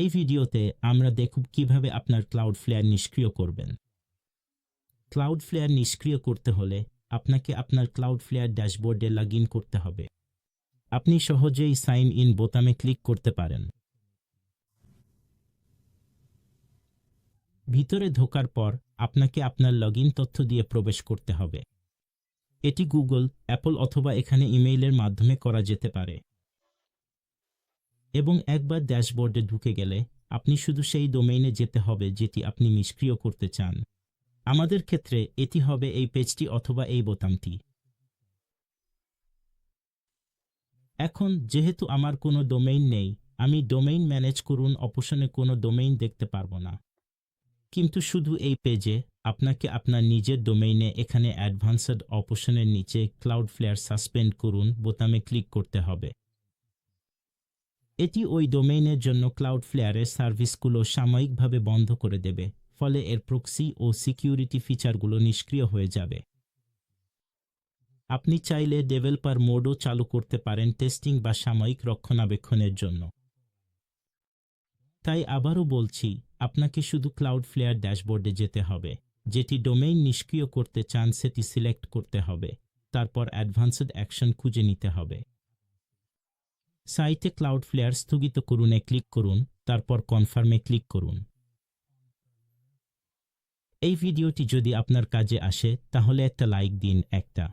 এই ভিডিওতে আমরা দেখব কীভাবে আপনার ক্লাউড ফ্লেয়ার নিষ্ক্রিয় করবেন। ক্লাউড ফ্লেয়ার নিষ্ক্রিয় করতে হলে আপনাকে আপনার ক্লাউড ফ্লেয়ার ড্যাশবোর্ডে লগ করতে হবে। আপনি সহজেই সাইন ইন বোতামে ক্লিক করতে পারেন। ভিতরে ঢোকার পর আপনাকে আপনার লগ তথ্য দিয়ে প্রবেশ করতে হবে। এটি গুগল অ্যাপল অথবা এখানে ইমেইলের মাধ্যমে করা যেতে পারে। এবং একবার ড্যাশবোর্ডে ঢুকে গেলে আপনি শুধু সেই ডোমেইনে যেতে হবে যেটি আপনি নিষ্ক্রিয় করতে চান। আমাদের ক্ষেত্রে এটি হবে এই পেজটি অথবা এই বোতামটি। এখন যেহেতু আমার কোনো ডোমেইন নেই, আমি ডোমেইন ম্যানেজ করুন, অপশনে কোনো ডোমেইন দেখতে পারব না। কিন্তু শুধু এই পেজে আপনাকে আপনার নিজের ডোমেইনে এখানে অ্যাডভান্সড অপশনের নিচে ক্লাউড ফ্লেয়ার সাসপেন্ড করুন, বোতামে ক্লিক করতে হবে। এটি ওই ডোমেইনের জন্য ক্লাউড ফ্লেয়ারের সার্ভিসগুলো সাময়িকভাবে বন্ধ করে দেবে, ফলে এর প্রক্সি ও সিকিউরিটি ফিচারগুলো নিষ্ক্রিয় হয়ে যাবে। আপনি চাইলে ডেভেলপার মোডও চালু করতে পারেন টেস্টিং বা সাময়িক রক্ষণাবেক্ষণের জন্য। তাই আবারও বলছি, আপনাকে শুধু ক্লাউড ফ্লেয়ার ড্যাশবোর্ডে যেতে হবে। যেটি ডোমেইন নিষ্ক্রিয় করতে চান, সেটি সিলেক্ট করতে হবে। তারপর অ্যাডভান্সড অ্যাকশন খুঁজে নিতে হবে। সাইটে ক্লাউড ফ্লেয়ার স্থগিত করুনে ক্লিক করুন, তারপর কনফার্মে ক্লিক করুন। এই ভিডিওটি যদি আপনার কাজে আসে, তাহলে একটা লাইক দিন, একটা।